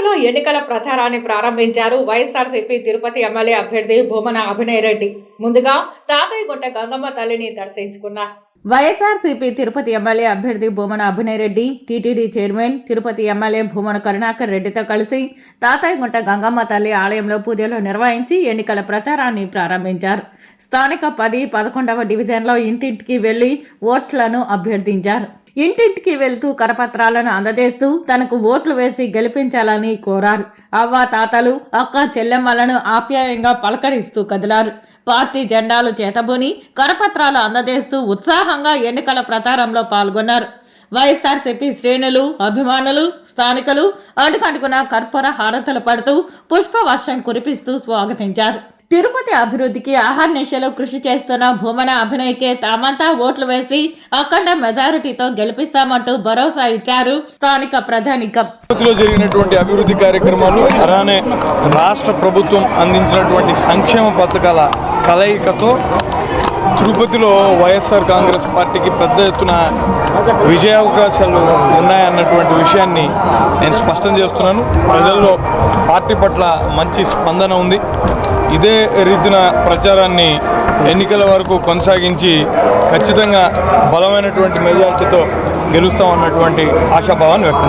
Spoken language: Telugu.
తిరుపతిలో ఎన్నికల ప్రచారాన్ని ప్రారంభించారు వైఎస్ఆర్సీపీ తిరుపతి ఎమ్మెల్యే అభ్యర్థి భూమన అభినయ్ రెడ్డి. ముందుగా తాతయ్యగుంట గంగమ్మ తల్లిని దర్శించుకున్నారు. వైఎస్ఆర్సీపీ తిరుపతి ఎమ్మెల్యే అభ్యర్థి Bhumana Abhinay Reddy TTD chairman Tirupati MLA Bhumana Karunakar రెడ్డితో కలిసి తాతయ్యగుంట గంగమ్మ తల్లి ఆలయంలో పూజలు నిర్వహించి ఎన్నికల ప్రచారాన్ని ప్రారంభించారు. స్థానిక పది పదకొండవ డివిజన్లో ఇంటింటికి వెళ్ళి ఓట్లను అభ్యర్థించారు. ఇంటింటికి వెళ్తూ కరపత్రాలను అందజేస్తూ తనకు ఓట్లు వేసి గెలిపించాలని కోరారు. అవ్వ తాతలు అక్క చెల్లెమ్మలను ఆప్యాయంగా పలకరిస్తూ కదిలారు. పార్టీ జెండాలు చేతబూని కరపత్రాలు అందజేస్తూ ఉత్సాహంగా ఎన్నికల ప్రచారంలో పాల్గొన్నారు. వైఎస్ఆర్సీపీ శ్రేణులు అభిమానులు స్థానికులు అడుగడుగున కర్పూర హారతలు పడుతూ పుష్పవర్షం కురిపిస్తూ స్వాగతించారు. తిరుపతి అభివృద్ధికి ఆహార్నిశలో కృషి చేస్తున్న భూమన అభినయ్కే తామంతా ఓట్లు వేసి అఖండ మెజారిటీతో గెలిపిస్తామంటూ భరోసా ఇచ్చారు స్థానిక ప్రజానికం. జరిగినటువంటి అభివృద్ధి కార్యక్రమాలు అలానే రాష్ట్ర ప్రభుత్వం అందించినటువంటి సంక్షేమ పథకాల కలయికతో తిరుపతిలో వైఎస్ఆర్ కాంగ్రెస్ పార్టీకి పెద్ద ఎత్తున విజయావకాశాలు ఉన్నాయన్నటువంటి విషయాన్ని నేను స్పష్టం చేస్తున్నాను. ప్రజల్లో పార్టీ పట్ల మంచి స్పందన ఉంది. ఇదే రీతిన ప్రచారాన్ని ఎన్నికల వరకు కొనసాగించి ఖచ్చితంగా బలమైనటువంటి మెజార్టీతో గెలుస్తామన్నటువంటి ఆశాభావాన్ని వ్యక్తం చేస్తాను